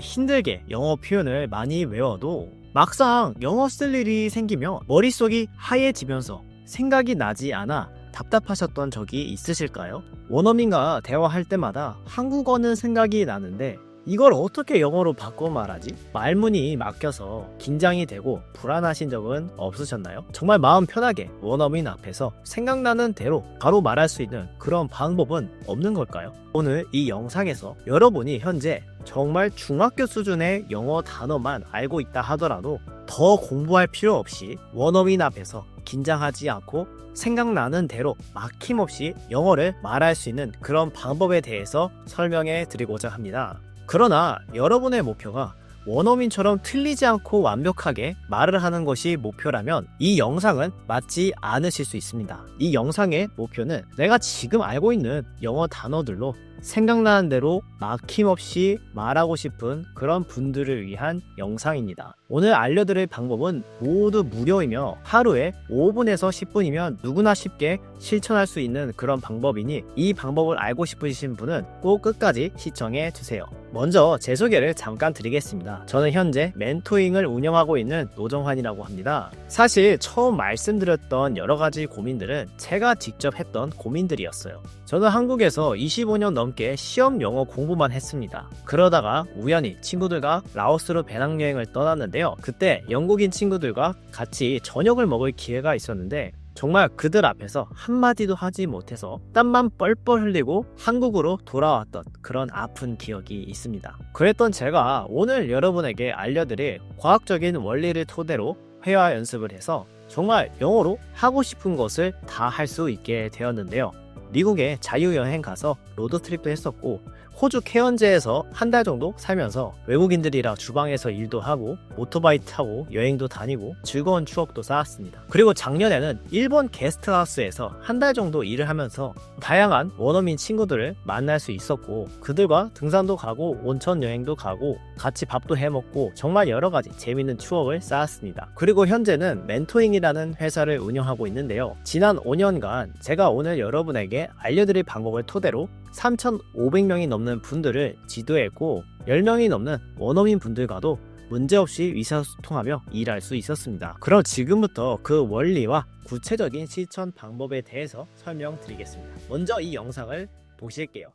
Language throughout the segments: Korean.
힘들게 영어 표현을 많이 외워도 막상 영어 쓸 일이 생기면 머릿속이 하얘지면서 생각이 나지 않아 답답하셨던 적이 있으실까요? 원어민과 대화할 때마다 한국어는 생각이 나는데 이걸 어떻게 영어로 바꿔 말하지? 말문이 막혀서 긴장이 되고 불안하신 적은 없으셨나요? 정말 마음 편하게 원어민 앞에서 생각나는 대로 바로 말할 수 있는 그런 방법은 없는 걸까요? 오늘 이 영상에서 여러분이 현재 정말 중학교 수준의 영어 단어만 알고 있다 하더라도 더 공부할 필요 없이 원어민 앞에서 긴장하지 않고 생각나는 대로 막힘없이 영어를 말할 수 있는 그런 방법에 대해서 설명해 드리고자 합니다. 그러나 여러분의 목표가 원어민처럼 틀리지 않고 완벽하게 말을 하는 것이 목표라면 이 영상은 맞지 않으실 수 있습니다. 이 영상의 목표는 내가 지금 알고 있는 영어 단어들로 생각나는 대로 막힘없이 말하고 싶은 그런 분들을 위한 영상입니다. 오늘 알려드릴 방법은 모두 무료이며 하루에 5분에서 10분이면 누구나 쉽게 실천할 수 있는 그런 방법이니 이 방법을 알고 싶으신 분은 꼭 끝까지 시청해 주세요. 먼저 제 소개를 잠깐 드리겠습니다. 저는 현재 멘토잉을 운영하고 있는 노정환이라고 합니다. 사실 처음 말씀드렸던 여러 가지 고민들은 제가 직접 했던 고민들이었어요. 저는 한국에서 25년 넘게 시험 영어 공부만 했습니다. 그러다가 우연히 친구들과 라오스로 배낭여행을 떠났는데요. 그때 영국인 친구들과 같이 저녁을 먹을 기회가 있었는데 정말 그들 앞에서 한마디도 하지 못해서 땀만 뻘뻘 흘리고 한국으로 돌아왔던 그런 아픈 기억이 있습니다. 그랬던 제가 오늘 여러분에게 알려드릴 과학적인 원리를 토대로 회화 연습을 해서 정말 영어로 하고 싶은 것을 다 할 수 있게 되었는데요. 미국에 자유여행 가서 로드트립도 했었고 호주 케언즈에서 한 달 정도 살면서 외국인들이랑 주방에서 일도 하고 오토바이 타고 여행도 다니고 즐거운 추억도 쌓았습니다. 그리고 작년에는 일본 게스트하우스에서 한 달 정도 일을 하면서 다양한 원어민 친구들을 만날 수 있었고 그들과 등산도 가고 온천 여행도 가고 같이 밥도 해 먹고 정말 여러 가지 재밌는 추억을 쌓았습니다. 그리고 현재는 멘토잉이라는 회사를 운영하고 있는데요. 지난 5년간 제가 오늘 여러분에게 알려드릴 방법을 토대로 3,500명이 넘는 분들을 지도했고 10명이 넘는 원어민 분들과도 문제없이 의사소통하며 일할 수 있었습니다. 그럼 지금부터 그 원리와 구체적인 실천 방법에 대해서 설명드리겠습니다. 먼저 이 영상을 보실게요.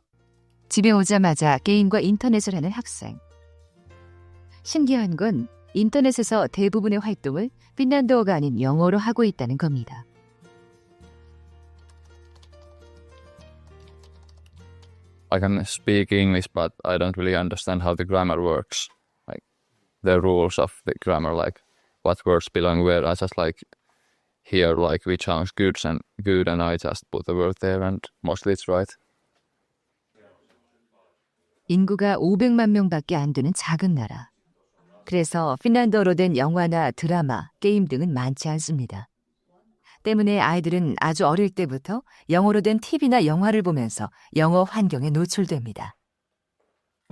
집에 오자마자 게임과 인터넷을 하는 학생. 신기한 건 인터넷에서 대부분의 활동을 핀란드어가 아닌 영어로 하고 있다는 겁니다. I can speak English, but I don't really understand how the grammar works. Like the rules of the grammar, like what words belong where. I just like hear like which sounds good and good, and I just put the word there, and mostly it's right. 인구가 500만 명밖에 안 되는 작은 나라. 그래서 핀란드어로 된 영화나 드라마, 게임 등은 많지 않습니다. 때문에 아이들은 아주 어릴 때부터 영어로 된 TV나 영화를 보면서 영어 환경에 노출됩니다.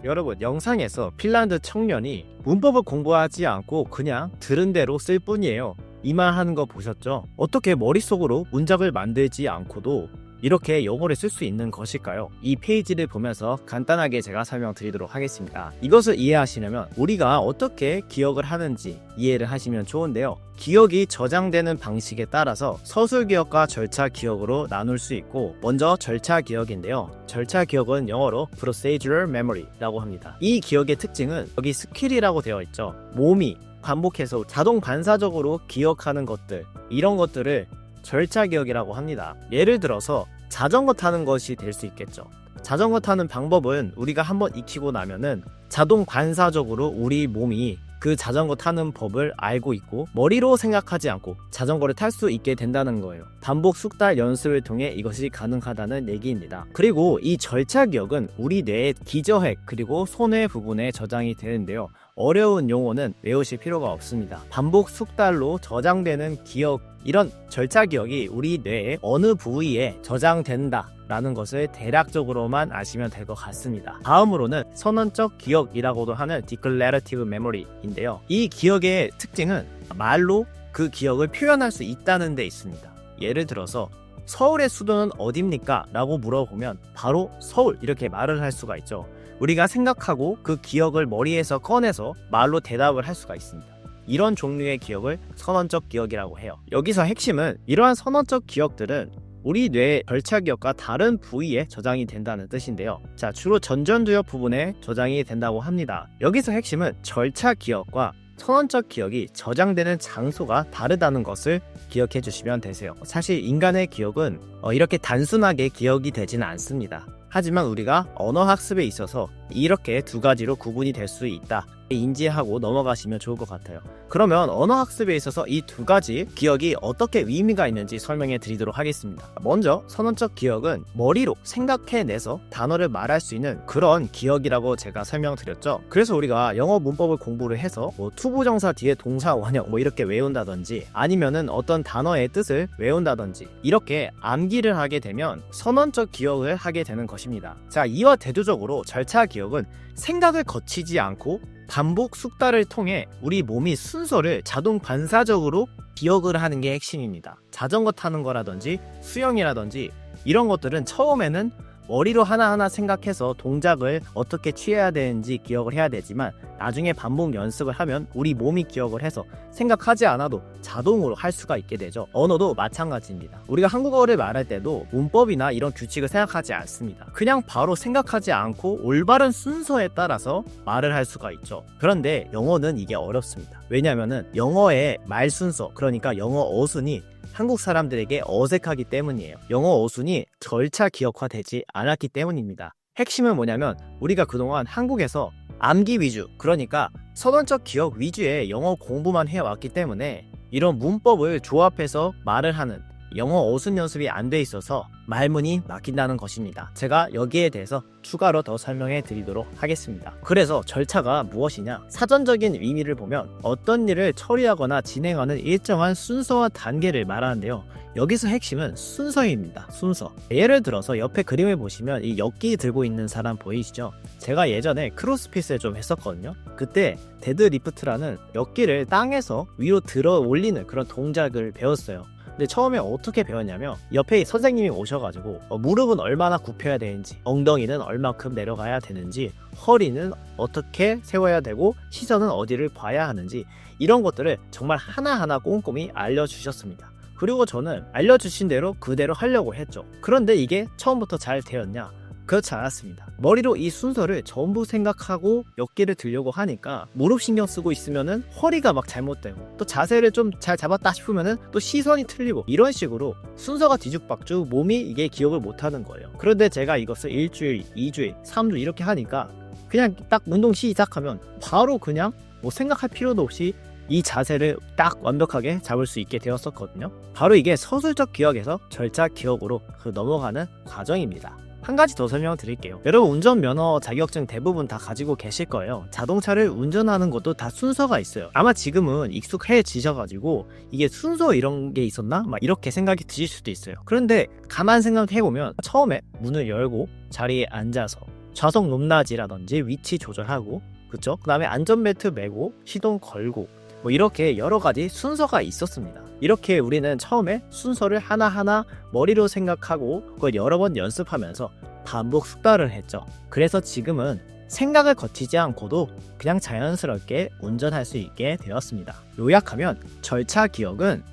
여러분 영상에서 핀란드 청년이 문법을 공부하지 않고 그냥 들은 대로 쓸 뿐이에요. 이말 하는 거 보셨죠? 어떻게 머릿속으로 문장을 만들지 않고도 이렇게 영어를 쓸 수 있는 것일까요? 이 페이지를 보면서 간단하게 제가 설명드리도록 하겠습니다. 이것을 이해하시려면 우리가 어떻게 기억을 하는지 이해를 하시면 좋은데요. 기억이 저장되는 방식에 따라서 서술 기억과 절차 기억으로 나눌 수 있고 먼저 절차 기억인데요. 절차 기억은 영어로 procedural memory라고 합니다. 이 기억의 특징은 여기 스킬이라고 되어 있죠. 몸이 반복해서 자동 반사적으로 기억하는 것들 이런 것들을 절차 기억이라고 합니다. 예를 들어서 자전거 타는 것이 될 수 있겠죠. 자전거 타는 방법은 우리가 한번 익히고 나면은 자동 반사적으로 우리 몸이 그 자전거 타는 법을 알고 있고 머리로 생각하지 않고 자전거를 탈 수 있게 된다는 거예요. 반복 숙달 연습을 통해 이것이 가능하다는 얘기입니다. 그리고 이 절차 기억은 우리 뇌의 기저핵 그리고 손해 부분에 저장이 되는데요. 어려운 용어는 외우실 필요가 없습니다. 반복 숙달로 저장되는 기억 이런 절차 기억이 우리 뇌의 어느 부위에 저장된다. 라는 것을 대략적으로만 아시면 될 것 같습니다. 다음으로는 선언적 기억이라고도 하는 declarative memory인데요. 이 기억의 특징은 말로 그 기억을 표현할 수 있다는 데 있습니다. 예를 들어서 서울의 수도는 어딥니까? 라고 물어보면 바로 서울 이렇게 말을 할 수가 있죠. 우리가 생각하고 그 기억을 머리에서 꺼내서 말로 대답을 할 수가 있습니다. 이런 종류의 기억을 선언적 기억이라고 해요. 여기서 핵심은 이러한 선언적 기억들은 우리 뇌의 절차 기억과 다른 부위에 저장이 된다는 뜻인데요. 자, 주로 전전두엽 부분에 저장이 된다고 합니다. 여기서 핵심은 절차 기억과 선언적 기억이 저장되는 장소가 다르다는 것을 기억해 주시면 되세요. 사실 인간의 기억은 어, 이렇게 단순하게 기억이 되지는 않습니다. 하지만 우리가 언어 학습에 있어서 이렇게 두 가지로 구분이 될 수 있다. 인지하고 넘어가시면 좋을 것 같아요. 그러면 언어 학습에 있어서 이 두 가지 기억이 어떻게 의미가 있는지 설명해 드리도록 하겠습니다. 먼저 선언적 기억은 머리로 생각해내서 단어를 말할 수 있는 그런 기억이라고 제가 설명드렸죠. 그래서 우리가 영어 문법을 공부를 해서 뭐 투부정사 뒤에 동사 원형 뭐 이렇게 외운다든지 아니면은 어떤 단어의 뜻을 외운다든지 이렇게 암기를 하게 되면 선언적 기억을 하게 되는 것입니다. 자, 이와 대조적으로 절차 기억 은 생각을 거치지 않고 반복 숙달을 통해 우리 몸이 순서를 자동 반사적으로 기억을 하는 게 핵심입니다. 자전거 타는 거라든지 수영이라든지 이런 것들은 처음에는 머리로 하나하나 생각해서 동작을 어떻게 취해야 되는지 기억을 해야 되지만 나중에 반복 연습을 하면 우리 몸이 기억을 해서 생각하지 않아도 자동으로 할 수가 있게 되죠. 언어도 마찬가지입니다. 우리가 한국어를 말할 때도 문법이나 이런 규칙을 생각하지 않습니다. 그냥 바로 생각하지 않고 올바른 순서에 따라서 말을 할 수가 있죠. 그런데 영어는 이게 어렵습니다. 왜냐하면 영어의 말 순서, 그러니까 영어 어순이 한국 사람들에게 어색하기 때문이에요. 영어 어순이 절차 기억화되지 않았기 때문입니다. 핵심은 뭐냐면 우리가 그동안 한국에서 암기 위주, 그러니까 선언적 기억 위주의 영어 공부만 해왔기 때문에 이런 문법을 조합해서 말을 하는 영어 어순 연습이 안 돼 있어서 말문이 막힌다는 것입니다. 제가 여기에 대해서 추가로 더 설명해 드리도록 하겠습니다. 그래서 절차가 무엇이냐? 사전적인 의미를 보면 어떤 일을 처리하거나 진행하는 일정한 순서와 단계를 말하는데요. 여기서 핵심은 순서입니다. 순서. 예를 들어서 옆에 그림을 보시면 이 엿기 들고 있는 사람 보이시죠? 제가 예전에 크로스핏을 좀 했었거든요. 그때 데드리프트라는 엿기를 땅에서 위로 들어 올리는 그런 동작을 배웠어요. 근데 처음에 어떻게 배웠냐면 옆에 선생님이 오셔가지고 어, 무릎은 얼마나 굽혀야 되는지 엉덩이는 얼마큼 내려가야 되는지 허리는 어떻게 세워야 되고 시선은 어디를 봐야 하는지 이런 것들을 정말 하나하나 꼼꼼히 알려주셨습니다. 그리고 저는 알려주신 대로 그대로 하려고 했죠. 그런데 이게 처음부터 잘 되었냐? 그렇지 않았습니다. 머리로 이 순서를 전부 생각하고 엿기를 들려고 하니까 무릎 신경 쓰고 있으면은 허리가 막 잘못되고 또 자세를 좀 잘 잡았다 싶으면은 또 시선이 틀리고 이런 식으로 순서가 뒤죽박죽 몸이 이게 기억을 못하는 거예요. 그런데 제가 이것을 일주일, 이주일, 삼 주 이렇게 하니까 그냥 딱 운동 시작하면 바로 그냥 뭐 생각할 필요도 없이 이 자세를 딱 완벽하게 잡을 수 있게 되었었거든요. 바로 이게 서술적 기억에서 절차 기억으로 그 넘어가는 과정입니다. 한 가지 더 설명드릴게요. 여러분 운전면허 자격증 대부분 다 가지고 계실 거예요. 자동차를 운전하는 것도 다 순서가 있어요. 아마 지금은 익숙해지셔가지고 이게 순서 이런 게 있었나? 막 이렇게 생각이 드실 수도 있어요. 그런데 가만 생각해보면 처음에 문을 열고 자리에 앉아서 좌석 높낮이라든지 위치 조절하고 그쵸? 그 다음에 안전벨트 매고 시동 걸고 뭐 이렇게 여러 가지 순서가 있었습니다. 이렇게 우리는 처음에 순서를 하나하나 머리로 생각하고 그걸 여러 번 연습하면서 반복 숙달을 했죠. 그래서 지금은 생각을 거치지 않고도 그냥 자연스럽게 운전할 수 있게 되었습니다. 요약하면 절차 기억은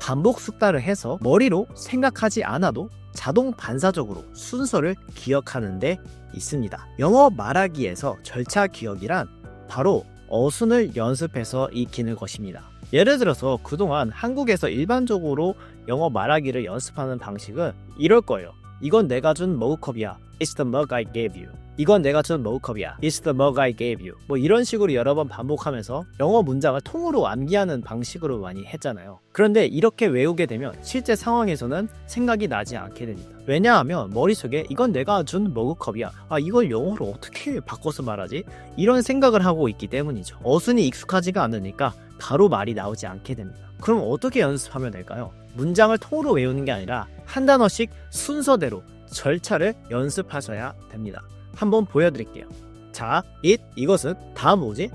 반복 숙달을 해서 머리로 생각하지 않아도 자동 반사적으로 순서를 기억하는 데 있습니다. 영어 말하기에서 절차 기억이란 바로 어순을 연습해서 익히는 것입니다. 예를 들어서 그동안 한국에서 일반적으로 영어 말하기를 연습하는 방식은 이럴 거예요. 이건 내가 준 머그컵이야. It's the mug I gave you. 이건 내가 준 머그컵이야. It's the mug I gave you. 뭐 이런 식으로 여러 번 반복하면서 영어 문장을 통으로 암기하는 방식으로 많이 했잖아요. 그런데 이렇게 외우게 되면 실제 상황에서는 생각이 나지 않게 됩니다. 왜냐하면 머릿속에 이건 내가 준 머그컵이야. 아, 이걸 영어로 어떻게 바꿔서 말하지? 이런 생각을 하고 있기 때문이죠. 어순이 익숙하지가 않으니까 바로 말이 나오지 않게 됩니다. 그럼 어떻게 연습하면 될까요? 문장을 통으로 외우는 게 아니라 한 단어씩 순서대로 절차를 연습하셔야 됩니다. 한번 보여드릴게요. 자, it 이것은 다음 뭐지?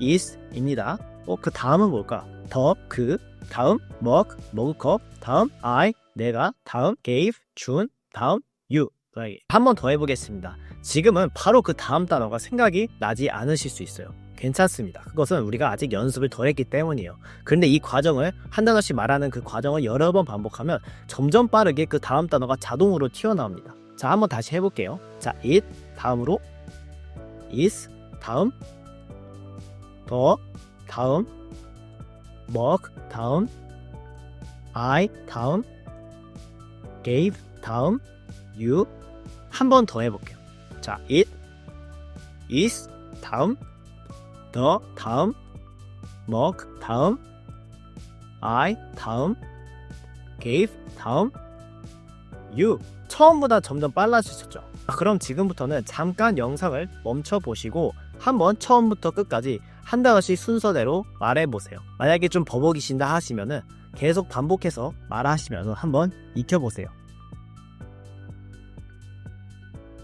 is입니다. 어, 그 다음은 뭘까? 더, 그, 다음, 먹, 머그컵, 다음, I, 내가, 다음, gave, 준, 다음, you. 한 번 더 해보겠습니다. 지금은 바로 그 다음 단어가 생각이 나지 않으실 수 있어요. 괜찮습니다. 그것은 우리가 아직 연습을 더 했기 때문이에요. 그런데 이 과정을 한 단어씩 말하는 그 과정을 여러 번 반복하면 점점 빠르게 그 다음 단어가 자동으로 튀어나옵니다. 자, 한번 다시 해볼게요. 자, it 다음으로 is 다음 더 다음 work 다음 I 다음 gave 다음 you 한 번 더 해볼게요. 자, it is 다음 the 다음 work 다음 I 다음 gave 다음 you 처음보다 점점 빨라지셨죠. 아, 그럼 지금부터는 잠깐 영상을 멈춰 보시고 한번 처음부터 끝까지 한 단어씩 순서대로 말해 보세요. 만약에 좀 버벅이신다 하시면은 계속 반복해서 말하시면서 한번 익혀 보세요.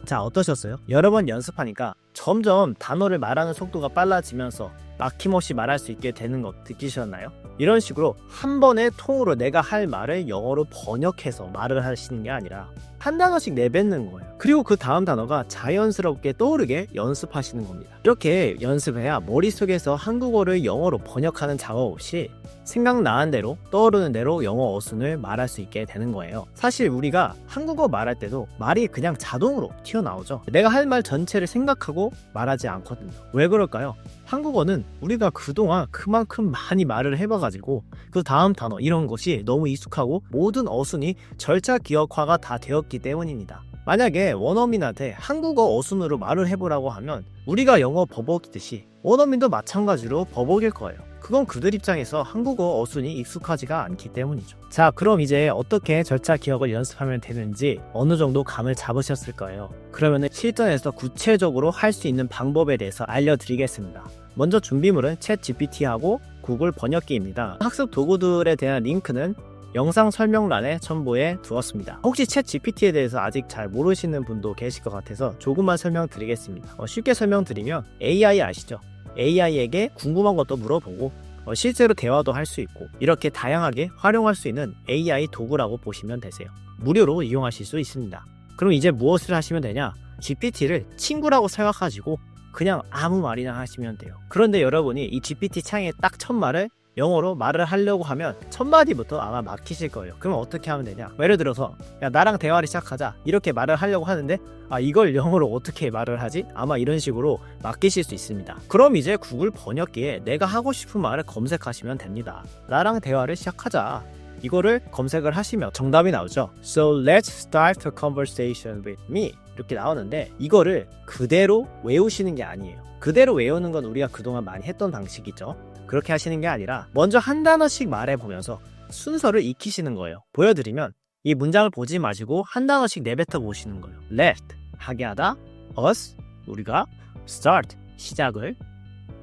자, 어떠셨어요? 여러 번 연습하니까 점점 단어를 말하는 속도가 빨라지면서 막힘없이 말할 수 있게 되는 것 느끼셨나요? 이런 식으로 한 번에 통으로 내가 할 말을 영어로 번역해서 말을 하시는 게 아니라 한 단어씩 내뱉는 거예요. 그리고 그 다음 단어가 자연스럽게 떠오르게 연습하시는 겁니다. 이렇게 연습해야 머릿속에서 한국어를 영어로 번역하는 작업 없이 생각나는 대로 떠오르는 대로 영어 어순을 말할 수 있게 되는 거예요. 사실 우리가 한국어 말할 때도 말이 그냥 자동으로 튀어나오죠. 내가 할 말 전체를 생각하고 말하지 않거든요. 왜 그럴까요? 한국어는 우리가 그동안 그만큼 많이 말을 해봐가지고 그 다음 단어 이런 것이 너무 익숙하고 모든 어순이 절차 기억화가 다 되었기 때문입니다. 만약에 원어민한테 한국어 어순으로 말을 해보라고 하면 우리가 영어 버벅이듯이 원어민도 마찬가지로 버벅일 거예요. 그건 그들 입장에서 한국어 어순이 익숙하지가 않기 때문이죠. 자, 그럼 이제 어떻게 절차 기억을 연습하면 되는지 어느 정도 감을 잡으셨을 거예요. 그러면 실전에서 구체적으로 할 수 있는 방법에 대해서 알려드리겠습니다. 먼저 준비물은 챗 GPT하고 구글 번역기입니다. 학습 도구들에 대한 링크는 영상 설명란에 첨부해 두었습니다. 혹시 챗 GPT에 대해서 아직 잘 모르시는 분도 계실 것 같아서 조금만 설명드리겠습니다. 어, 쉽게 설명드리면 AI 아시죠? AI에게 궁금한 것도 물어보고 어, 실제로 대화도 할 수 있고 이렇게 다양하게 활용할 수 있는 AI 도구라고 보시면 되세요. 무료로 이용하실 수 있습니다. 그럼 이제 무엇을 하시면 되냐? GPT를 친구라고 생각하시고 그냥 아무 말이나 하시면 돼요. 그런데 여러분이 이 GPT 창에 딱 첫 말을 영어로 말을 하려고 하면 첫 마디부터 아마 막히실 거예요. 그럼 어떻게 하면 되냐? 예를 들어서 야 나랑 대화를 시작하자 이렇게 말을 하려고 하는데 아 이걸 영어로 어떻게 말을 하지? 아마 이런 식으로 막히실 수 있습니다. 그럼 이제 구글 번역기에 내가 하고 싶은 말을 검색하시면 됩니다. 나랑 대화를 시작하자. 이거를 검색을 하시면 정답이 나오죠. So let's start a conversation with me. 이렇게 나오는데 이거를 그대로 외우시는 게 아니에요. 그대로 외우는 건 우리가 그동안 많이 했던 방식이죠. 그렇게 하시는 게 아니라 먼저 한 단어씩 말해 보면서 순서를 익히시는 거예요. 보여드리면 이 문장을 보지 마시고 한 단어씩 내뱉어 보시는 거예요. Let 하게 하다, us 우리가 start 시작을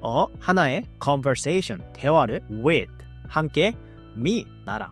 어 하나의 conversation 대화를 with 함께 me 나랑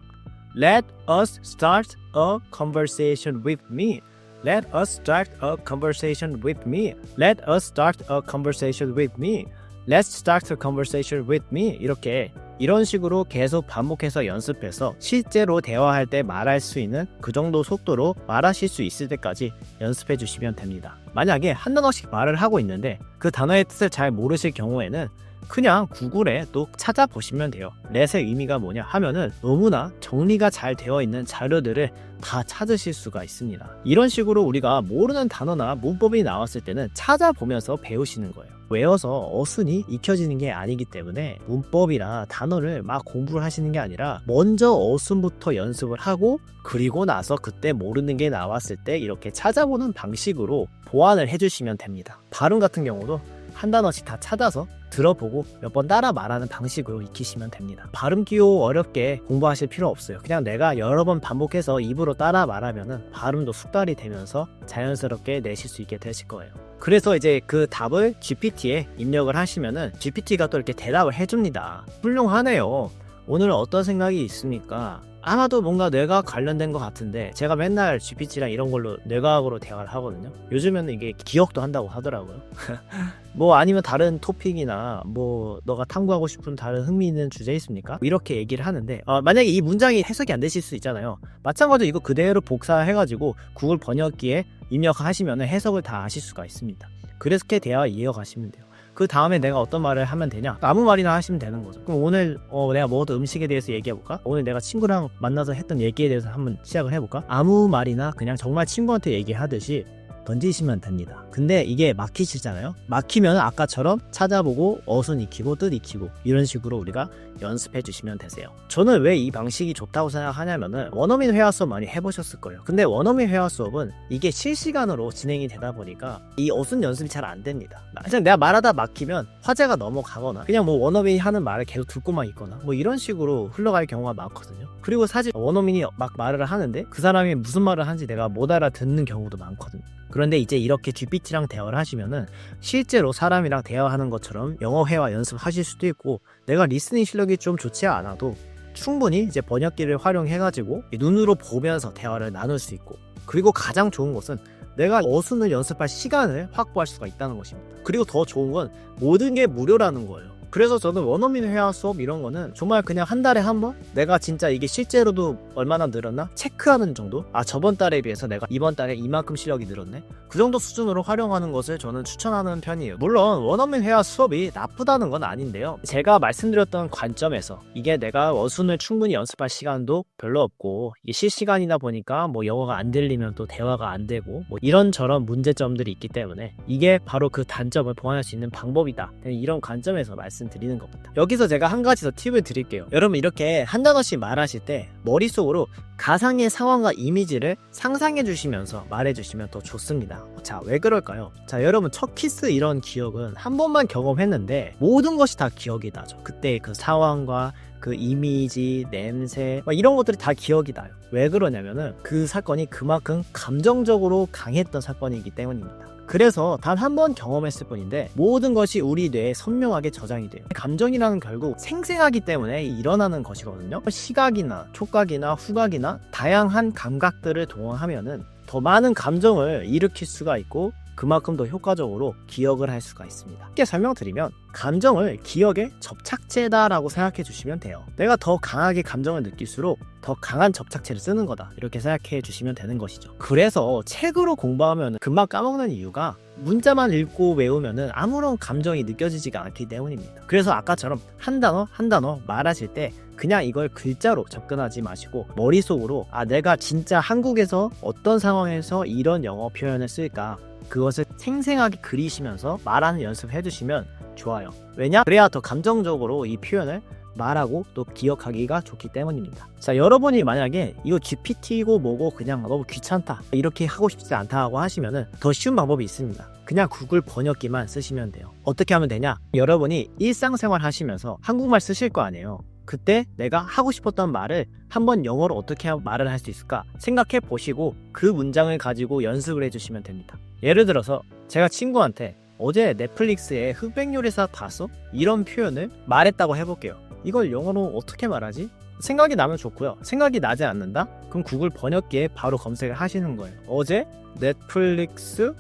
Let us start a conversation with me. Let us start a conversation with me. Let us start a conversation with me. Let's start a conversation with me. 이렇게 이런 식으로 계속 반복해서 연습해서 실제로 대화할 때 말할 수 있는 그 정도 속도로 말하실 수 있을 때까지 연습해 주시면 됩니다. 만약에 한 단어씩 말을 하고 있는데 그 단어의 뜻을 잘 모르실 경우에는 그냥 구글에 또 찾아보시면 돼요. 렛의 의미가 뭐냐 하면은 너무나 정리가 잘 되어 있는 자료들을 다 찾으실 수가 있습니다. 이런 식으로 우리가 모르는 단어나 문법이 나왔을 때는 찾아보면서 배우시는 거예요. 외워서 어순이 익혀지는 게 아니기 때문에 문법이나 단어를 막 공부를 하시는 게 아니라 먼저 어순부터 연습을 하고 그리고 나서 그때 모르는 게 나왔을 때 이렇게 찾아보는 방식으로 보완을 해주시면 됩니다. 발음 같은 경우도 한 단어씩 다 찾아서 들어보고 몇 번 따라 말하는 방식으로 익히시면 됩니다. 발음 기호 어렵게 공부하실 필요 없어요. 그냥 내가 여러 번 반복해서 입으로 따라 말하면은 발음도 숙달이 되면서 자연스럽게 내실 수 있게 되실 거예요. 그래서 이제 그 답을 GPT에 입력을 하시면은 GPT가 또 이렇게 대답을 해줍니다. 훌륭하네요. 오늘 어떤 생각이 있습니까? 아마도 뭔가 뇌과학 관련된 것 같은데 제가 맨날 GPT랑 이런 걸로 뇌과학으로 대화를 하거든요. 요즘에는 이게 기억도 한다고 하더라고요. 뭐 아니면 다른 토픽이나 뭐 너가 탐구하고 싶은 다른 흥미 있는 주제 있습니까? 이렇게 얘기를 하는데 어, 만약에 이 문장이 해석이 안 되실 수 있잖아요. 마찬가지로 이거 그대로 복사해가지고 구글 번역기에 입력하시면 해석을 다 아실 수가 있습니다. 그렇게 대화 이어가시면 돼요. 그 다음에 내가 어떤 말을 하면 되냐? 아무 말이나 하시면 되는 거죠. 그럼 오늘 어, 내가 먹었던 음식에 대해서 얘기해볼까? 오늘 내가 친구랑 만나서 했던 얘기에 대해서 한번 시작을 해볼까? 아무 말이나 그냥 정말 친구한테 얘기하듯이 던지시면 됩니다. 근데 이게 막히시잖아요. 막히면 아까처럼 찾아보고 어순 익히고 뜻 익히고 이런 식으로 우리가 연습해 주시면 되세요. 저는 왜 이 방식이 좋다고 생각하냐면은 원어민 회화 수업 많이 해보셨을 거예요. 근데 원어민 회화 수업은 이게 실시간으로 진행이 되다 보니까 이 어순 연습이 잘 안 됩니다. 그냥 내가 말하다 막히면 화제가 넘어가거나 그냥 뭐 원어민이 하는 말을 계속 듣고만 있거나 뭐 이런 식으로 흘러갈 경우가 많거든요. 그리고 사실 원어민이 막 말을 하는데 그 사람이 무슨 말을 하는지 내가 못 알아듣는 경우도 많거든요. 그런데 이제 이렇게 GPT랑 대화를 하시면은 실제로 사람이랑 대화하는 것처럼 영어 회화 연습하실 수도 있고 내가 리스닝 실력이 좀 좋지 않아도 충분히 이제 번역기를 활용해가지고 눈으로 보면서 대화를 나눌 수 있고 그리고 가장 좋은 것은 내가 어순을 연습할 시간을 확보할 수가 있다는 것입니다. 그리고 더 좋은 건 모든 게 무료라는 거예요. 그래서 저는 원어민 회화 수업 이런 거는 정말 그냥 한 달에 한 번? 내가 진짜 이게 실제로도 얼마나 늘었나? 체크하는 정도? 아 저번 달에 비해서 내가 이번 달에 이만큼 실력이 늘었네? 그 정도 수준으로 활용하는 것을 저는 추천하는 편이에요. 물론 원어민 회화 수업이 나쁘다는 건 아닌데요. 제가 말씀드렸던 관점에서 이게 내가 어순을 충분히 연습할 시간도 별로 없고 이게 실시간이다 보니까 뭐 영어가 안 들리면 또 대화가 안 되고 뭐 이런저런 문제점들이 있기 때문에 이게 바로 그 단점을 보완할 수 있는 방법이다. 이런 관점에서 말씀 드리는 겁니다 여기서 제가 한 가지 더 팁을 드릴게요 여러분 이렇게 한 단어씩 말하실 때 머릿속으로 가상의 상황과 이미지를 상상해 주시면서 말해 주시면 더 좋습니다. 자, 왜 그럴까요? 자, 여러분 첫 키스 이런 기억은 한 번만 경험했는데 모든 것이 다 기억이 나죠. 그때 그 상황과 그 이미지, 냄새 막 이런 것들이 다 기억이 나요. 왜 그러냐면은 그 사건이 그만큼 감정적으로 강했던 사건이기 때문입니다. 그래서 단 한 번 경험했을 뿐인데 모든 것이 우리 뇌에 선명하게 저장이 돼요. 감정이라는 결국 생생하기 때문에 일어나는 것이거든요. 시각이나 촉각이나 후각이나 다양한 감각들을 동원하면은 더 많은 감정을 일으킬 수가 있고 그만큼 더 효과적으로 기억을 할 수가 있습니다. 쉽게 설명드리면 감정을 기억의 접착제다라고 생각해 주시면 돼요. 내가 더 강하게 감정을 느낄수록 더 강한 접착제를 쓰는 거다. 이렇게 생각해 주시면 되는 것이죠. 그래서 책으로 공부하면 금방 까먹는 이유가 문자만 읽고 외우면은 아무런 감정이 느껴지지가 않기 때문입니다. 그래서 아까처럼 한 단어 한 단어 말하실 때 그냥 이걸 글자로 접근하지 마시고 머릿속으로 아 내가 진짜 한국에서 어떤 상황에서 이런 영어 표현을 쓸까 그것을 생생하게 그리시면서 말하는 연습해 주시면 좋아요. 왜냐? 그래야 더 감정적으로 이 표현을 말하고 또 기억하기가 좋기 때문입니다. 자, 여러분이 만약에 이거 GPT고 뭐고 그냥 너무 귀찮다. 이렇게 하고 싶지 않다고 하시면은 더 쉬운 방법이 있습니다. 그냥 구글 번역기만 쓰시면 돼요. 어떻게 하면 되냐? 여러분이 일상생활 하시면서 한국말 쓰실 거 아니에요. 그때 내가 하고 싶었던 말을 한번 영어로 어떻게 말을 할 수 있을까 생각해 보시고 그 문장을 가지고 연습을 해주시면 됩니다. 예를 들어서 제가 친구한테 어제 넷플릭스에 흑백 요리사 봤어? 이런 표현을 말했다고 해볼게요. 이걸 영어로 어떻게 말하지? 생각이 나면 좋고요. 생각이 나지 않는다? 그럼 구글 번역기에 바로 검색을 하시는 거예요. 어제 넷플릭스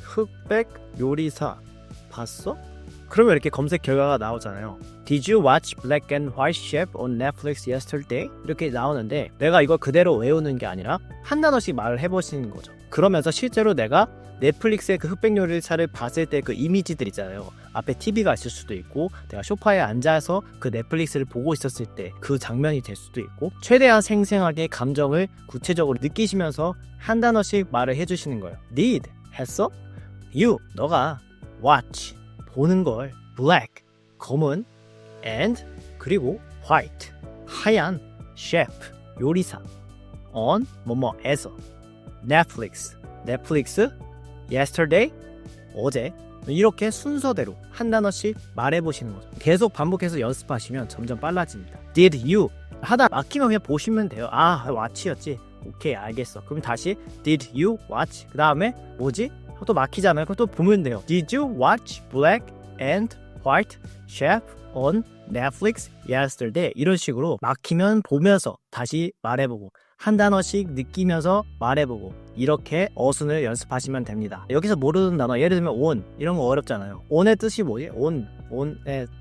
흑백 요리사 봤어? 그러면 이렇게 검색 결과가 나오잖아요. Did you watch Black and White Chef on Netflix yesterday? 이렇게 나오는데 내가 이걸 그대로 외우는 게 아니라 한 단어씩 말을 해보시는 거죠. 그러면서 실제로 내가 넷플릭스의 그 흑백 요리사를 봤을 때 그 이미지들 있잖아요. 앞에 TV가 있을 수도 있고 내가 소파에 앉아서 그 넷플릭스를 보고 있었을 때 그 장면이 될 수도 있고 최대한 생생하게 감정을 구체적으로 느끼시면서 한 단어씩 말을 해주시는 거예요. Did 했어? You 너가 watch 보는 걸 black 검은 and 그리고 white 하얀 chef 요리사 on 뭐뭐에서 Netflix 넷플릭스 yesterday 어제 이렇게 순서대로 한 단어씩 말해보시는 거죠. 계속 반복해서 연습하시면 점점 빨라집니다. Did you 하다 막히면 그냥 보시면 돼요. 아 watch였지. 오케이 알겠어. 그럼 다시 Did you watch? 그 다음에 뭐지? 또 막히잖아요. 그럼 또 보면 돼요. Did you watch Black and What chef on Netflix yesterday 이런 식으로 막히면 보면서 다시 말해보고 한 단어씩 느끼면서 말해보고 이렇게 어순을 연습하시면 됩니다. 여기서 모르는 단어 예를 들면 on 이런 거 어렵잖아요. on의 뜻이 뭐지? on on의 뜻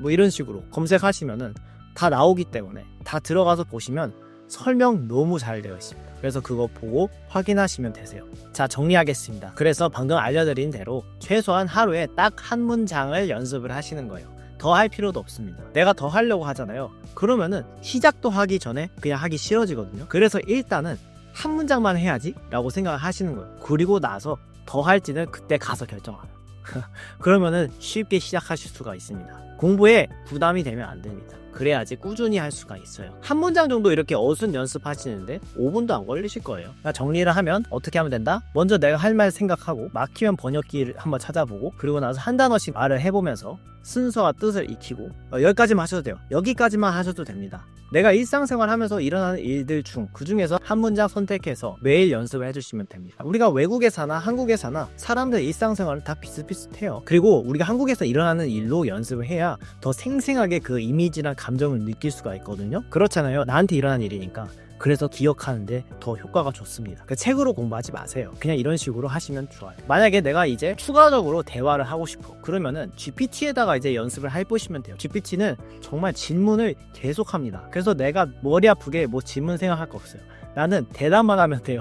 뭐 이런 식으로 검색하시면은 다 나오기 때문에 다 들어가서 보시면 설명 너무 잘 되어 있습니다. 그래서 그거 보고 확인하시면 되세요. 자, 정리하겠습니다. 그래서 방금 알려드린 대로 최소한 하루에 딱 한 문장을 연습을 하시는 거예요. 더 할 필요도 없습니다. 내가 더 하려고 하잖아요. 그러면은 시작도 하기 전에 그냥 하기 싫어지거든요. 그래서 일단은 한 문장만 해야지 라고 생각을 하시는 거예요. 그리고 나서 더 할지는 그때 가서 결정하요. 그러면은 쉽게 시작하실 수가 있습니다. 공부에 부담이 되면 안 됩니다. 그래야지 꾸준히 할 수가 있어요. 한 문장 정도 이렇게 어순 연습하시는데 5분도 안 걸리실 거예요. 그러니까 정리를 하면 어떻게 하면 된다? 먼저 내가 할 말 생각하고 막히면 번역기를 한번 찾아보고 그리고 나서 한 단어씩 말을 해보면서 순서와 뜻을 익히고 어, 여기까지만 하셔도 돼요. 여기까지만 하셔도 됩니다. 내가 일상생활 하면서 일어나는 일들 중 그 중에서 한 문장 선택해서 매일 연습을 해주시면 됩니다. 우리가 외국에 사나 한국에 사나 사람들 일상생활은 다 비슷비슷해요. 그리고 우리가 한국에서 일어나는 일로 연습을 해야 더 생생하게 그 이미지나 감정을 느낄 수가 있거든요. 그렇잖아요. 나한테 일어난 일이니까. 그래서 기억하는데 더 효과가 좋습니다. 그 책으로 공부하지 마세요. 그냥 이런 식으로 하시면 좋아요. 만약에 내가 이제 추가적으로 대화를 하고 싶어. 그러면은 GPT에다가 이제 연습을 해보시면 돼요. GPT는 정말 질문을 계속 합니다. 그래서 내가 머리 아프게 뭐 질문 생각할 거 없어요. 나는 대답만 하면 돼요.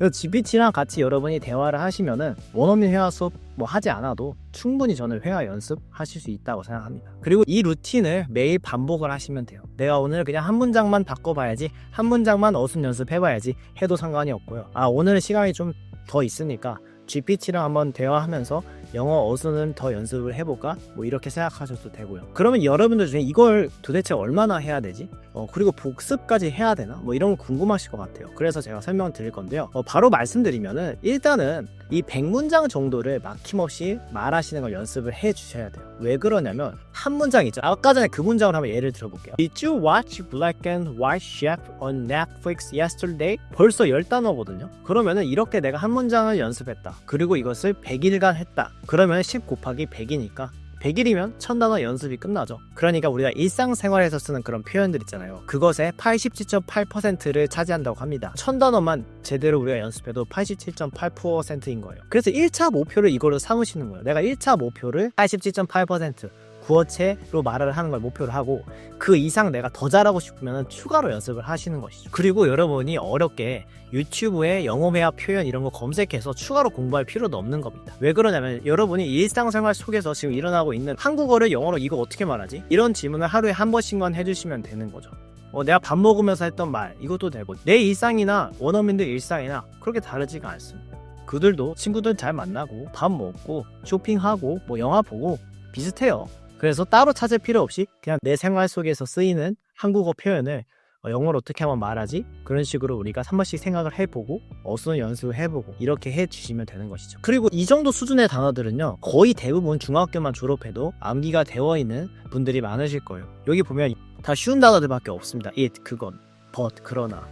GPT랑 같이 여러분이 대화를 하시면은 원어민 회화 수업 뭐 하지 않아도 충분히 저는 회화 연습 하실 수 있다고 생각합니다. 그리고 이 루틴을 매일 반복을 하시면 돼요. 내가 오늘 그냥 한 문장만 바꿔봐야지, 한 문장만 어순 연습해봐야지 해도 상관이 없고요. 아 오늘 시간이 좀 더 있으니까 GPT랑 한번 대화하면서 영어 어순은 더 연습을 해볼까? 뭐 이렇게 생각하셔도 되고요. 그러면 여러분들 중에 이걸 도대체 얼마나 해야 되지? 어, 그리고 복습까지 해야 되나? 뭐 이런 거 궁금하실 것 같아요. 그래서 제가 설명 드릴 건데요. 어, 바로 말씀드리면은 일단은 이 100문장 정도를 막힘없이 말하시는 걸 연습을 해 주셔야 돼요. 왜 그러냐면 한 문장 있죠. 아까 전에 그 문장을 한번 예를 들어볼게요. Did you watch Black and White Chef on Netflix yesterday? 벌써 10단어거든요. 그러면은 이렇게 내가 한 문장을 연습했다. 그리고 이것을 100일간 했다. 그러면 10 곱하기 100이니까 100일이면 1000단어 연습이 끝나죠. 그러니까 우리가 일상생활에서 쓰는 그런 표현들 있잖아요. 그것의 87.8%를 차지한다고 합니다. 1000단어만 제대로 우리가 연습해도 87.8%인 거예요. 그래서 1차 목표를 이거로 삼으시는 거예요. 내가 1차 목표를 87.8% 구어체로 말을 하는 걸 목표로 하고 그 이상 내가 더 잘하고 싶으면 추가로 연습을 하시는 것이죠. 그리고 여러분이 어렵게 유튜브에 영어 회화 표현 이런 거 검색해서 추가로 공부할 필요도 없는 겁니다. 왜 그러냐면 여러분이 일상생활 속에서 지금 일어나고 있는 한국어를 영어로 이거 어떻게 말하지? 이런 질문을 하루에 한 번씩만 해주시면 되는 거죠. 어, 내가 밥 먹으면서 했던 말 이것도 되고 내 일상이나 원어민들 일상이나 그렇게 다르지가 않습니다. 그들도 친구들 잘 만나고 밥 먹고 쇼핑하고 뭐 영화 보고 비슷해요. 그래서 따로 찾을 필요 없이 그냥 내 생활 속에서 쓰이는 한국어 표현을 어, 영어로 어떻게 하면 말하지? 그런 식으로 우리가 한 번씩 생각을 해보고 어순 연습을 해보고 이렇게 해주시면 되는 것이죠. 그리고 이 정도 수준의 단어들은요 거의 대부분 중학교만 졸업해도 암기가 되어 있는 분들이 많으실 거예요. 여기 보면 다 쉬운 단어들밖에 없습니다. it 그건, but 그러나,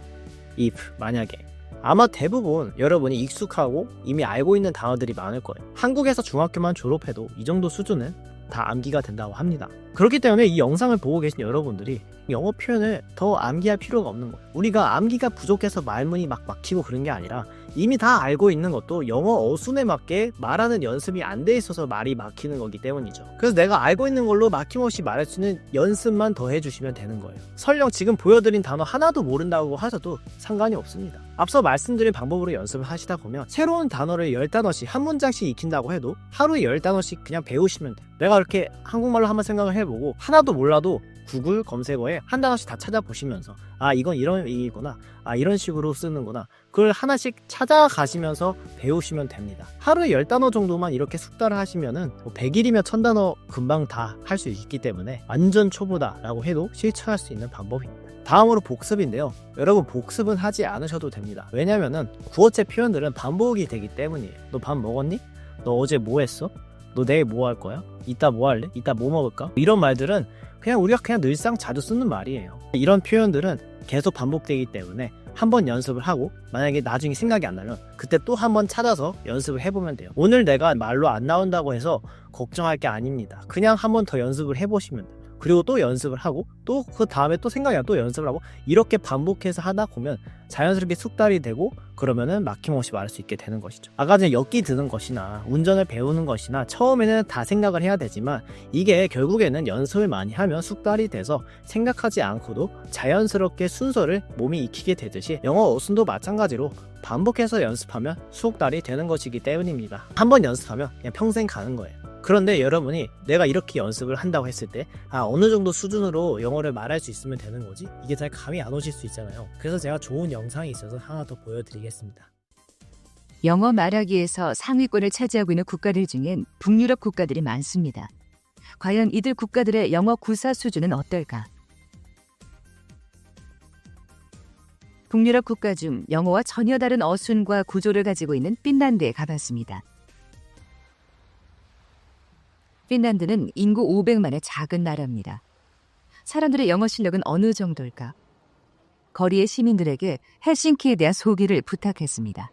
if 만약에 아마 대부분 여러분이 익숙하고 이미 알고 있는 단어들이 많을 거예요. 한국에서 중학교만 졸업해도 이 정도 수준은 다 암기가 된다고 합니다. 그렇기 때문에 이 영상을 보고 계신 여러분들이 영어 표현을 더 암기할 필요가 없는 거예요. 우리가 암기가 부족해서 말문이 막 막히고 그런 게 아니라 이미 다 알고 있는 것도 영어 어순에 맞게 말하는 연습이 안 돼 있어서 말이 막히는 거기 때문이죠. 그래서 내가 알고 있는 걸로 막힘없이 말할 수 있는 연습만 더 해주시면 되는 거예요. 설령 지금 보여드린 단어 하나도 모른다고 하셔도 상관이 없습니다. 앞서 말씀드린 방법으로 연습을 하시다 보면 새로운 단어를 10단어씩 한 문장씩 익힌다고 해도 하루에 10단어씩 그냥 배우시면 돼요. 내가 이렇게 한국말로 한번 생각을 해보고 하나도 몰라도 구글 검색어에 한 단어씩 다 찾아보시면서 아 이건 이런 얘기구나 아 이런 식으로 쓰는구나 그걸 하나씩 찾아가시면서 배우시면 됩니다 하루에 10단어 정도만 이렇게 숙달을 하시면은 뭐 100일이면 1000단어 금방 다 할 수 있기 때문에 완전 초보다 라고 해도 실천할 수 있는 방법입니다 다음으로 복습인데요 여러분 복습은 하지 않으셔도 됩니다 왜냐면은 구어체 표현들은 반복이 되기 때문이에요 너 밥 먹었니? 너 어제 뭐 했어? 너 내일 뭐 할 거야? 이따 뭐 할래? 이따 뭐 먹을까? 이런 말들은 그냥 우리가 그냥 늘상 자주 쓰는 말이에요. 이런 표현들은 계속 반복되기 때문에 한 번 연습을 하고 만약에 나중에 생각이 안 나면 그때 또 한 번 찾아서 연습을 해보면 돼요. 오늘 내가 말로 안 나온다고 해서 걱정할 게 아닙니다. 그냥 한 번 더 연습을 해보시면 돼요. 그리고 또 연습을 하고 또 그 다음에 또 생각이 나면 또 연습을 하고 이렇게 반복해서 하다 보면 자연스럽게 숙달이 되고 그러면은 막힘없이 말할 수 있게 되는 것이죠. 아까 전에 엮기 드는 것이나 운전을 배우는 것이나 처음에는 다 생각을 해야 되지만 이게 결국에는 연습을 많이 하면 숙달이 돼서 생각하지 않고도 자연스럽게 순서를 몸이 익히게 되듯이 영어 어순도 마찬가지로 반복해서 연습하면 숙달이 되는 것이기 때문입니다. 한번 연습하면 그냥 평생 가는 거예요. 그런데 여러분이 내가 이렇게 연습을 한다고 했을 때, 아, 어느 정도 수준으로 영어를 말할 수 있으면 되는 거지? 이게 잘 감이 안 오실 수 있잖아요. 그래서 제가 좋은 영상이 있어서 하나 더 보여드리겠습니다. 영어 말하기에서 상위권을 차지하고 있는 국가들 중엔 북유럽 국가들이 많습니다. 과연 이들 국가들의 영어 구사 수준은 어떨까? 북유럽 국가 중 영어와 전혀 다른 어순과 구조를 가지고 있는 핀란드에 가봤습니다. 핀란드는 인구 500만의 작은 나라입니다. 사람들의 영어 실력은 어느 정도일까? 거리의 시민들에게 헬싱키에 대한 소개를 부탁했습니다.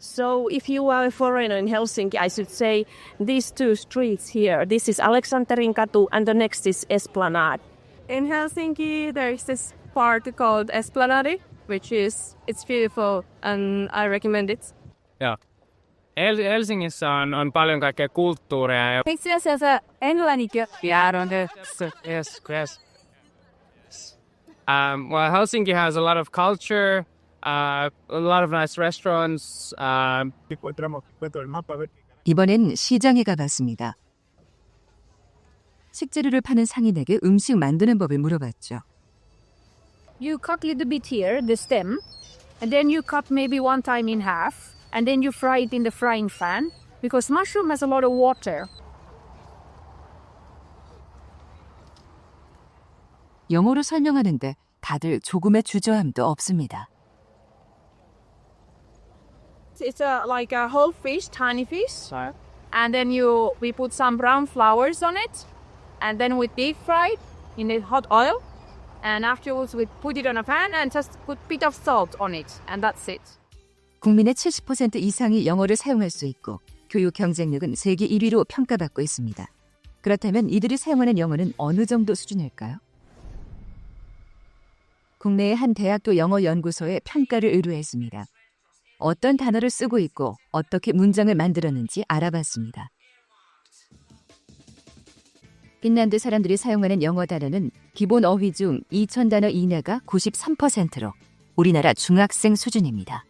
So, if you are a foreigner in Helsinki, I should say these two streets here. This is Aleksanterin Katu, and the next is Esplanade. In Helsinki, there is this part called Esplanade, which is it's beautiful and I recommend it. Hel- Helsingissä on, on paljon kaikkea kulttuuria ja Itse asiassa englannin on yes, yes, yes. Um, well, Helsinki has a lot of culture, uh, a lot of nice restaurants. Um, 이번엔 시장에 가봤습니다. 식재료를 파는 상인에게 음식 만드는 법을 물어봤죠. you cut little bit here, the stem, and then you cut maybe one time in half, and then you fry it in the frying pan because mushroom has a lot of water. 영어로 설명하는데 다들 조금의 주저함도 없습니다. It's a, like a whole fish, tiny fish, and then you we put some brown flowers on it, and then we deep fry it in the hot oil, and afterwards we put it on a pan and just put bit of salt on it, and that's it. 국민의 70% 이상이 영어를 사용할 수 있고 교육 경쟁력은 세계 1위로 평가받고 있습니다. 그렇다면 이들이 사용하는 영어는 어느 정도 수준일까요? 국내의 한 대학교 영어 연구소에 평가를 의뢰했습니다. 어떤 단어를 쓰고 있고 어떻게 문장을 만들었는지 알아봤습니다. 핀란드 사람들이 사용하는 영어 단어는 기본 어휘 중 2,000단어 이내가 93%로 우리나라 중학생 수준입니다.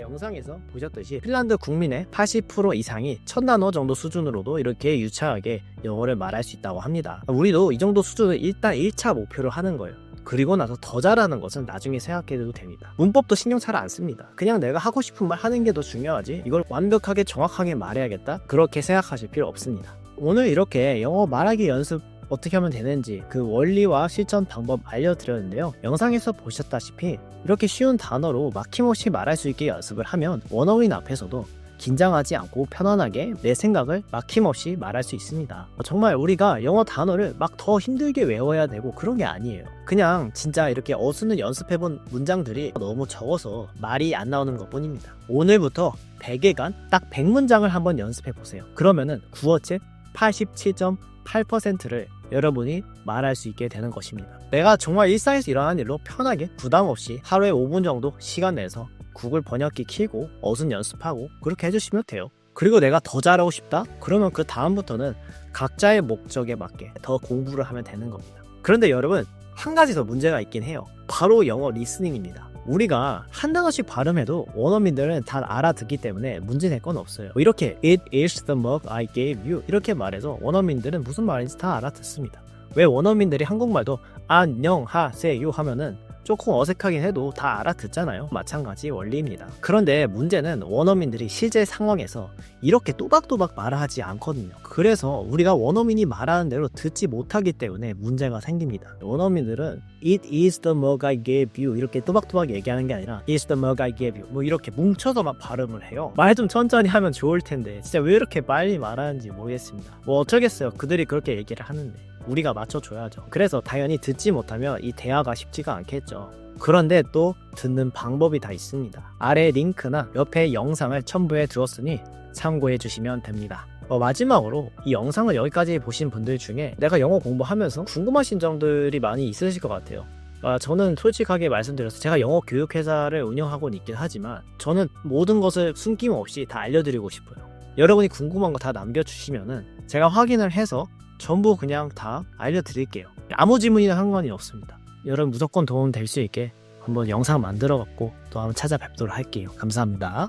영상에서 보셨듯이 핀란드 국민의 80% 이상이 천 단어 정도 수준으로도 이렇게 유창하게 영어를 말할 수 있다고 합니다. 우리도 이 정도 수준을 일단 1차 목표로 하는 거예요. 그리고 나서 더 잘하는 것은 나중에 생각해도 됩니다. 문법도 신경 잘 안 씁니다. 그냥 내가 하고 싶은 말 하는 게 더 중요하지. 이걸 완벽하게 정확하게 말해야겠다. 그렇게 생각하실 필요 없습니다. 오늘 이렇게 영어 말하기 연습 어떻게 하면 되는지 그 원리와 실전 방법 알려드렸는데요. 영상에서 보셨다시피 이렇게 쉬운 단어로 막힘없이 말할 수 있게 연습을 하면 원어민 앞에서도 긴장하지 않고 편안하게 내 생각을 막힘없이 말할 수 있습니다. 정말 우리가 영어 단어를 막 더 힘들게 외워야 되고 그런 게 아니에요. 그냥 진짜 이렇게 어순을 연습해본 문장들이 너무 적어서 말이 안 나오는 것 뿐입니다. 오늘부터 100일간 딱 100문장을 한번 연습해 보세요. 그러면은 구어체 87.8%를 여러분이 말할 수 있게 되는 것입니다. 내가 정말 일상에서 일어나는 일로 편하게 부담 없이 하루에 5분 정도 시간 내서 구글 번역기 키고 어순 연습하고 그렇게 해주시면 돼요. 그리고 내가 더 잘하고 싶다? 그러면 그 다음부터는 각자의 목적에 맞게 더 공부를 하면 되는 겁니다. 그런데 여러분, 한 가지 더 문제가 있긴 해요. 바로 영어 리스닝입니다. 우리가 한 단어씩 발음해도 원어민들은 다 알아듣기 때문에 문제 될 건 없어요. 이렇게 It is the mug I gave you 이렇게 말해서 원어민들은 무슨 말인지 다 알아듣습니다. 왜 원어민들이 한국말도 안녕하세요 하면은 조금 어색하긴 해도 다 알아듣잖아요. 마찬가지 원리입니다. 그런데 문제는 원어민들이 실제 상황에서 이렇게 또박또박 말하지 않거든요. 그래서 우리가 원어민이 말하는 대로 듣지 못하기 때문에 문제가 생깁니다. 원어민들은 It is the mug I gave you 이렇게 또박또박 얘기하는 게 아니라 It is the mug I gave you 뭐 이렇게 뭉쳐서 막 발음을 해요. 말 좀 천천히 하면 좋을 텐데 진짜 왜 이렇게 빨리 말하는지 모르겠습니다. 뭐 어쩌겠어요. 그들이 그렇게 얘기를 하는데. 우리가 맞춰줘야죠. 그래서 당연히 듣지 못하면 이 대화가 쉽지가 않겠죠. 그런데 또 듣는 방법이 다 있습니다. 아래 링크나 옆에 영상을 첨부해 두었으니 참고해 주시면 됩니다. 어, 마지막으로 이 영상을 여기까지 보신 분들 중에 내가 영어 공부하면서 궁금하신 점들이 많이 있으실 것 같아요. 아, 저는 솔직하게 말씀드려서 제가 영어 교육 회사를 운영하고 있긴 하지만 저는 모든 것을 숨김없이 다 알려드리고 싶어요. 여러분이 궁금한 거 다 남겨주시면은 제가 확인을 해서 전부 그냥 다 알려드릴게요. 아무 질문이나 상관이 없습니다. 여러분 무조건 도움 될 수 있게 한번 영상 만들어 갖고 또 한번 찾아뵙도록 할게요. 감사합니다.